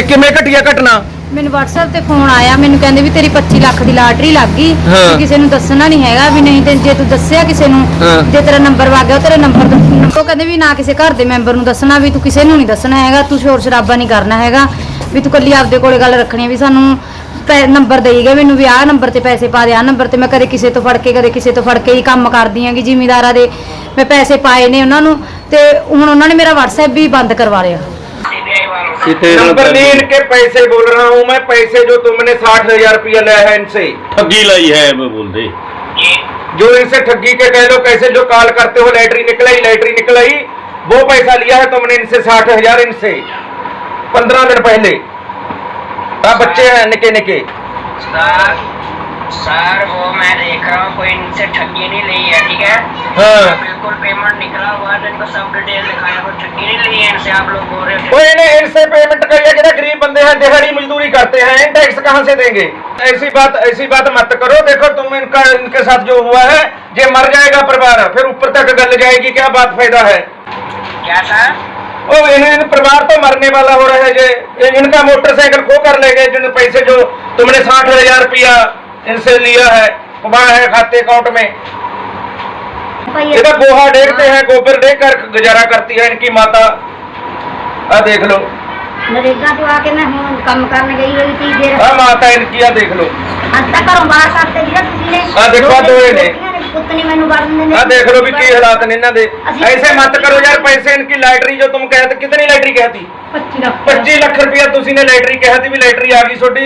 ਇਹ ਕਿਵੇਂ ਘਟੀਆ ਘਟਨਾ? ਮੈਨੂੰ WhatsApp ਤੇ ਫੋਨ ਆਇਆ ਮੈਨੂੰ ਕਹਿੰਦੇ ਵੀ ਤੇਰੀ 25 ਲੱਖ ਦੀ ਲਾਟਰੀ ਲੱਗ ਗਈ। ਕਿਸੇ ਨੂੰ ਦੱਸਣਾ ਨਹੀਂ ਹੈਗਾ ਵੀ ਨਹੀਂ ਜੇ ਤੂੰ ਦੱਸਿਆ ਕਿਸੇ ਨੂੰ ਜੇ ਤੇਰਾ ਨੰਬਰ ਵਗ ਗਿਆ ਉਹ ਤੇਰਾ ਨੰਬਰ ਉਹ ਕਹਿੰਦੇ ਵੀ ਨਾ ਕਿਸੇ ਘਰ ਦੇ ਮੈਂਬਰ ਨੂੰ ਦੱਸਣਾ ਵੀ ਤੂੰ ਕਿਸੇ ਨੂੰ ਨਹੀਂ ਦੱਸਣਾ ਹੈਗਾ ਤੂੰ ਸ਼ੋਰ ਸ਼ਰਾਬਾ ਨਹੀਂ ਕਰਨਾ ਹੈਗਾ ਵੀ ਤੂੰ ਕੱਲੀ ਆਪਦੇ ਕੋਲੇ ਗੱਲ ਰੱਖਣੀ ਹੈ ਵੀ ਸਾਨੂੰ ਨੰਬਰ ਦੇਈ ਗਏ ਮੈਨੂੰ ਵੀ ਆਹ ਨੰਬਰ ਤੇ ਪੈਸੇ ਪਾ ਦੇ ਆਹ ਨੰਬਰ ਤੇ ਮੈਂ ਕਦੇ ਕਿਸੇ ਤੋਂ ਫੜ ਕੇ ਕਦੇ ਕਿਸੇ ਤੋਂ ਫੜ ਕੇ ਹੀ ਕੰਮ ਕਰਦੀ ਆਂਗੀ ਜ਼ਿਮੀਦਾਰਾਂ ਦੇ ਮੈਂ ਪੈਸੇ ਪਾਏ ਨੇ ਉਹਨਾਂ ਨੂੰ ਤੇ ਹੁਣ ਉਹਨਾਂ ਨੇ ਮੇਰਾ WhatsApp ਵੀ ਬੰਦ ਕਰਵਾ ਲਿਆ। नंबर नहीं इनके पैसे बोल रहा हूँ मैं पैसे जो तुमने साठ हज़ार रुपया लिया है इनसे। ठगी लाई है मैं बोल दे। जो इनसे ठगी के कह दो कैसे जो कॉल करते हो लैटरी निकलाई लैटरी निकलाई वो पैसा लिया है तुमने इनसे साठ हज़ार इनसे पंद्रह दिन पहले। बच्चे हैं निके निके। सर वो मैं देख रहा हूँ कोई इनसे ठगी नहीं ली है ठीक है? हाँ। बिल्कुल पेमेंट निकला हुआ है इनको सब डिटेल दिखाया कोई ठगी नहीं ली है इनसे आप लोग बोल रहे तो इन्हें इनसे पेमेंट करिए कि गरीब बंदे हैं दिहाड़ी मजदूरी करते हैं टैक्स कहाँ से देंगे? ऐसी बात ऐसी बात मत करो देखो तुम इनका इनके साथ जो हुआ है ये मर जाएगा परिवार फिर ऊपर तक गल जाएगी क्या बात फ़ायदा है? क्या सर? ओ इन्हें इन परिवार तो मरने वाला हो रहा है जे इनका मोटरसाइकिल खो कर ले गए जिन पैसे जो तुमने साठ हज़ार रुपया इनसे लिया है वहाँ है खाते अकाउंट में ये तो गोहा डेगते हैं गोबर डेग कर गुजारा करती है इनकी माता आ देख लो ਨਰੇਗਾ ਤੋਂ ਆ ਕੇ ਮੈਂ ਹੁਣ ਕੰਮ ਕਰਨ ਗਈ ਹੋਈ ਸੀ ਫਿਰ आ माता इनकी आ देख लो ਅੱਜ ਤੱਕ ਘਰੋਂ ਬਾਹਰ ਕਰਤੇ ਜਿਹੜਾ ਤੁਸੀਂ ਨੇ ਆਹ ਦੇਖੋ ਆਹ ਦੋਏ ਨੇ। ਰੋਟੀਆਂ ਨੇ, ਪੁੱਤ ਨੇ ਮੈਨੂੰ ਵੜ ਦਿੰਦੇ ਨੇ आ देख लो भी की हालात ने इन्हों दे ऐसे मत करो यार पैसे इनकी लैटरी जो तुम कहते कितनी लैटरी कहती 25 ਲੱਖ 25 ਲੱਖ रुपया तुसी ने लैटरी कहा थी भी लैटरी आ गई छोटी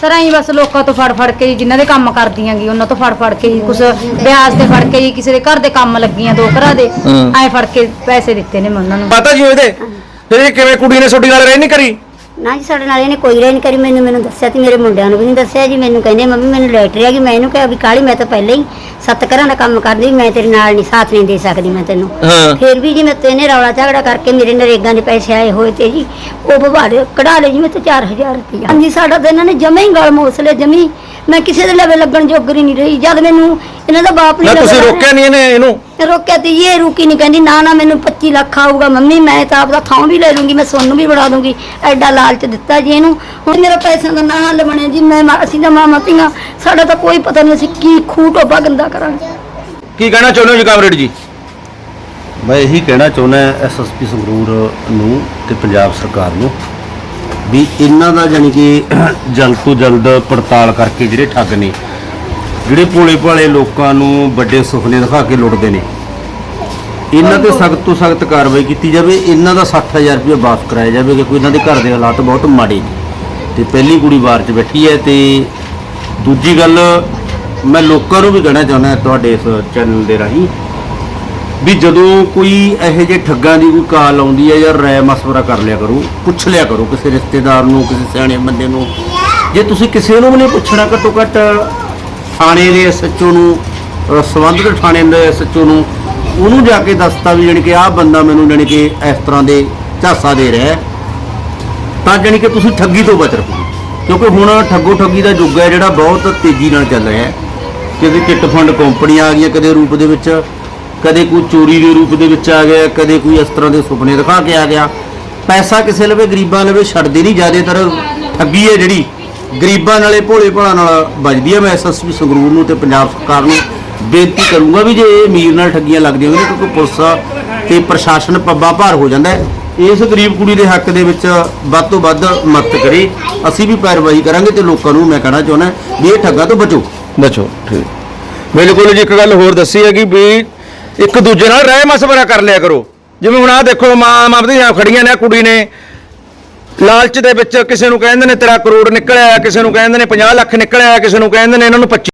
ਸਰ ਅਸੀਂ ਬਸ ਲੋਕਾਂ ਤੋਂ ਫੜ ਫੜ ਕੇ ਹੀ ਜਿਨ੍ਹਾਂ ਦੇ ਕੰਮ ਕਰਦੀ ਆਂਗੀ ਉਹਨਾਂ ਤੋਂ ਫੜ ਫੜ ਕੇ ਹੀ ਕੁਛ ਵਿਆਜ ਤੇ ਫੜ ਕੇ ਹੀ ਕਿਸੇ ਦੇ ਘਰ ਦੇ ਕੰਮ ਲੱਗੀਆਂ ਦੋ ਘਰਾਂ ਦੇ ਐ ਫੜ ਕੇ ਪੈਸੇ ਦਿੱਤੇ ਨੇ ਮੈਂ ਉਹਨਾਂ ਨੂੰ। ਪਤਾ ਜੀ ਉਹਦੇ ਫਿਰ ਇਹ ਕਿਵੇਂ ਕੁੜੀ ਨੇ ਛੋਟੀ ਨਾਲ ਰਹਿ ਨਹੀਂ ਕਰੀ? ਨਾ ਜੀ ਸਾਡੇ ਨਾਲ ਇਹਨੇ ਕੋਈ ਰਹਿ ਨਹੀਂ ਕਰੀ ਮੈਨੂੰ ਮੈਨੂੰ ਦੱਸਿਆ ਤੇ ਮੇਰੇ ਮੁੰਡਿਆਂ ਨੂੰ ਵੀ ਨਹੀਂ ਦੱਸਿਆ ਜੀ। ਮੈਨੂੰ ਕਹਿੰਦੇ ਮੰਮੀ ਮੈਨੂੰ ਲੈਟਰੀ ਆ ਗਈ। ਮੈਂ ਇਹਨੂੰ ਕਿਹਾ ਵੀ ਕਾਲੀ ਮੈਂ ਤਾਂ ਪਹਿਲਾਂ ਹੀ ਸੱਤ ਘਰਾਂ ਦਾ ਕੰਮ ਕਰਦੀ ਵੀ ਮੈਂ ਤੇਰੇ ਨਾਲ ਨਹੀਂ ਸਾਥ ਨਹੀਂ ਦੇ ਸਕਦੀ ਮੈਂ ਤੈਨੂੰ। ਹਾਂ। ਫਿਰ ਵੀ ਜੀ ਮੈਂ ਤੇਨੇ ਰੌਲਾ ਝਗੜਾ ਕਰਕੇ ਮੇਰੇ ਨਰੇਗਾ ਦੇ ਪੈਸੇ ਆਏ ਹੋਏ ਤੇ ਜੀ ਉਹ ਭਵਾੜੇ ਕਢਾ ਲਏ ਜੀ ਮੈਂ ਤੇ 4000 ਰੁਪਇਆ। ਹਾਂਜੀ ਸਾਡਾ ਤਾਂ ਇਹਨਾਂ ਨੇ ਜਮੇ ਹੀ ਗਲ ਮੋਸਲੇ ਜਮੀ ਮੈਂ ਕਿਸੇ ਦੇ ਲਵੇ ਲੱਗਣ ਜੋਗਰੀ ਨਹੀਂ ਰਹੀ। ਜਦ ਮੈਨੂੰ ਇਹਨਾਂ ਦਾ ਬਾਪ ਨਾ ਨਹੀਂ ਤੁਸੀਂ ਰੋਕਿਆ ਨਹੀਂ ਇਹਨੇ ਇਹਨੂੰ? ਰੋਕਿਆ ਤੇ ਇਹ ਰੁਕੀ ਨਹੀਂ ਕਹਿੰਦੀ ਨਾ ਨਾ ਮੈਨੂੰ 25 ਲੱਖ ਆਊਗਾ ਮੰਮੀ ਮੈਂ ਤਾਂ ਆਪਦਾ ਥਾਂ ਵੀ ਲੈ ਲੂੰਗੀ ਮੈਂ ਸੋਨੂੰ ਵੀ ਬਣਾ ਦੂੰਗੀ ਐਡਾ ਲਾਲਚ ਦਿੱਤਾ ਜੀ ਇਹਨੂੰ। ਹੁਣ ਮੇਰਾ ਪੈਸਿਆਂ ਦਾ ਨਾ ਹੱਲ ਬਣਿਆ ਜੀ ਮੈਂ ਮਾ- ਅਸੀਂ ਤਾਂ ਮਾਮਾ ਧੀਆਂ ਸਾਡਾ ਤਾਂ ਕੋਈ ਪਤਾ ਨਹੀਂ ਅਸੀਂ ਕੀ ਖੂਹ ਟੋਬਾ ਗੰਦਾ ਕਰਾਂਗੇ। ਕੀ ਕਹਿਣਾ ਚਾਹੁੰਦੇ ਹੋ ਜੀ ਕਾਮਰੇਡ ਜੀ? ਮੈਂ ਇਹੀ ਕਹਿਣਾ ਚਾਹੁੰਦਾ ਐਸਐਸਪੀ ਸੰਗਰੂਰ ਨੂੰ ਤੇ ਪੰਜਾਬ ਸਰਕਾਰ ਨੂੰ ਵੀ ਇਹਨਾਂ ਦਾ ਜਾਨੀ ਕਿ ਜਲਦ ਤੋਂ ਜਲਦ ਪੜਤਾਲ ਕਰਕੇ ਜਿਹੜੇ ਠੱਗ ਨੇ, ਜਿਹੜੇ ਭੋਲੇ ਭਾਲੇ ਲੋਕਾਂ ਨੂੰ ਵੱਡੇ ਸੁਪਨੇ ਦਿਖਾ ਕੇ ਲੁੱਟਦੇ ਨੇ, ਇਹਨਾਂ ਤੇ ਸਖਤ ਤੋਂ ਸਖਤ ਕਾਰਵਾਈ ਕੀਤੀ ਜਾਵੇ, ਇਹਨਾਂ ਦਾ 60000 ਰੁਪਏ ਵਾਪਸ ਕਰਾਇਆ ਜਾਵੇ ਕਿਉਂਕਿ ਇਹਨਾਂ ਦੇ ਘਰ ਦੇ ਹਾਲਾਤ ਬਹੁਤ ਮਾੜੇ ਨੇ। ਤੇ ਪਹਿਲੀ ਕੁੜੀ ਬਾਹਰ 'ਚ ਬੈਠੀ ਹੈ ਤੇ ਦੂਜੀ ਗੱਲ ਮੈਂ ਲੋਕਾਂ ਨੂੰ ਵੀ ਕਹਿਣਾ ਚਾਹੁੰਦਾ ਤੁਹਾਡੇ ਇਸ ਚੈਨਲ ਦੇ ਰਾਹੀਂ ਵੀ ਜਦੋਂ ਕੋਈ ਇਹੋ ਜਿਹੇ ਠੱਗਾਂ ਦੀ ਕੋਈ ਕਾਲ ਆਉਂਦੀ ਹੈ ਜਾਂ ਰਾਏ ਮਸਵਰਾ ਕਰ ਲਿਆ ਕਰੋ, ਪੁੱਛ ਲਿਆ ਕਰੋ ਕਿਸੇ ਰਿਸ਼ਤੇਦਾਰ ਨੂੰ, ਕਿਸੇ ਸਿਆਣੇ ਬੰਦੇ ਨੂੰ। ਜੇ ਤੁਸੀਂ ਕਿਸੇ ਨੂੰ ਵੀ ਨਹੀਂ ਪੁੱਛਣਾ, ਘੱਟੋ ਘੱਟ ਥਾਣੇ ਦੇ ਐਸਐਚਓ ਨੂੰ ਅਹ ਸੰਬੰਧਿਤ ਥਾਣੇ ਦੇ ਐਸਐਚਓ ਨੂੰ, ਉਹਨੂੰ ਜਾ ਕੇ ਦੱਸਤਾ ਵੀ ਜਾਣੀ ਕਿ ਆਹ ਬੰਦਾ ਮੈਨੂੰ ਜਾਣੀ ਕਿ ਇਸ ਤਰ੍ਹਾਂ ਦੇ ਝਾਸਾ ਦੇ ਰਿਹਾ ਤਾਂ ਜਾਣੀ ਕਿ ਤੁਸੀਂ ਠੱਗੀ ਤੋਂ ਬਚ ਰਹੋ ਕਿਉਂਕਿ ਹੁਣ ਠੱਗੋ ਠੱਗੀ ਦਾ ਯੁੱਗ ਹੈ ਜਿਹੜਾ ਬਹੁਤ ਤੇਜ਼ੀ ਨਾਲ ਚੱਲ ਰਿਹਾ ਹੈ। ਕਦੇ ਚਿੱਟ ਫੰਡ ਕੰਪਨੀਆਂ ਆ ਗਈਆਂ ਕਦੇ ਰੂਪ ਦੇ ਵਿੱਚ ਕਦੇ ਕੋਈ ਚੋਰੀ ਦੇ ਰੂਪ ਦੇ ਵਿੱਚ ਆ ਗਿਆ, ਕਦੇ ਕੋਈ ਇਸ ਤਰ੍ਹਾਂ ਦੇ ਸੁਪਨੇ ਦਿਖਾ ਕੇ ਆ ਗਿਆ। ਪੈਸਾ ਕਿਸੇ ਲਵੇ, ਗਰੀਬਾਂ ਲਵੇ ਛੱਡਦੇ ਨਹੀਂ ਜ਼ਿਆਦਾਤਰ। ਠੱਗੀ ਹੈ ਜਿਹੜੀ ਗਰੀਬਾਂ ਨਾਲੇ ਭੋਲੇ ਭਾਲਾਂ ਨਾਲ ਵੱਜਦੀ ਹੈ ਮੈਂ ਐਸਐਸਪੀ ਸੰਗਰੂਰ ਨੂੰ ਤੇ ਪੰਜਾਬ ਸਰਕਾਰ ਨੂੰ ਬੇਨਤੀ ਕਰੂੰਗਾ ਵੀ ਜੇ ਇਹ ਅਮੀਰ ਨਾਲ ਠੱਗੀਆਂ ਲੱਗਦੀਆਂ ਨੇ, ਕਿਉਂਕਿ ਪੁਲਿਸ ਤੇ ਪ੍ਰਸ਼ਾਸਨ ਪੱਬਾਂ ਭਾਰ ਹੋ ਜਾਂਦਾ ਹੈ, ਇਸ ਗਰੀਬ ਕੁੜੀ ਦੇ ਹੱਕ ਦੇ ਵਿੱਚ ਵੱਧ ਤੋਂ ਵੱਧ ਮਦਦ ਕਰੇ। ਅਸੀਂ ਵੀ ਪੈਰਵਾਈ ਕਰਾਂਗੇ ਤੇ ਲੋਕਾਂ ਨੂੰ ਮੈਂ ਕਹਿਣਾ ਚਾਹੁੰਦਾ ਵੀ ਇਹ ਠੱਗਾਂ ਤੋਂ ਬਚੋ। ਬਚੋ, ਠੀਕ। ਬਿਲਕੁਲ ਜੀ, ਇੱਕ ਗੱਲ ਹੋਰ ਦੱਸੀ ਹੈ ਕਿ ਵੀ ਇੱਕ ਦੂਜੇ ਨਾਲ ਰਹਿ ਮਸਵਰਾ ਕਰ ਲਿਆ ਕਰੋ। ਜਿਵੇਂ ਹੁਣ ਆਹ ਦੇਖੋ, ਮਾਂ ਮਾਪਦੀਆਂ ਖੜੀਆਂ ਨੇ, ਆਹ ਕੁੜੀ ਨੇ। ਲਾਲਚ ਦੇ ਵਿੱਚ ਕਿਸੇ ਨੂੰ ਕਹਿੰਦੇ ਨੇ ਤੇਰਾ ਕਰੋੜ ਨਿਕਲਿਆ, ਕਿਸੇ ਨੂੰ ਕਹਿੰਦੇ ਨੇ 50 ਲੱਖ ਨਿਕਲਿਆ, ਕਿਸੇ ਨੂੰ ਕਹਿੰਦੇ ਨੇ ਇਹਨਾਂ ਨੂੰ 25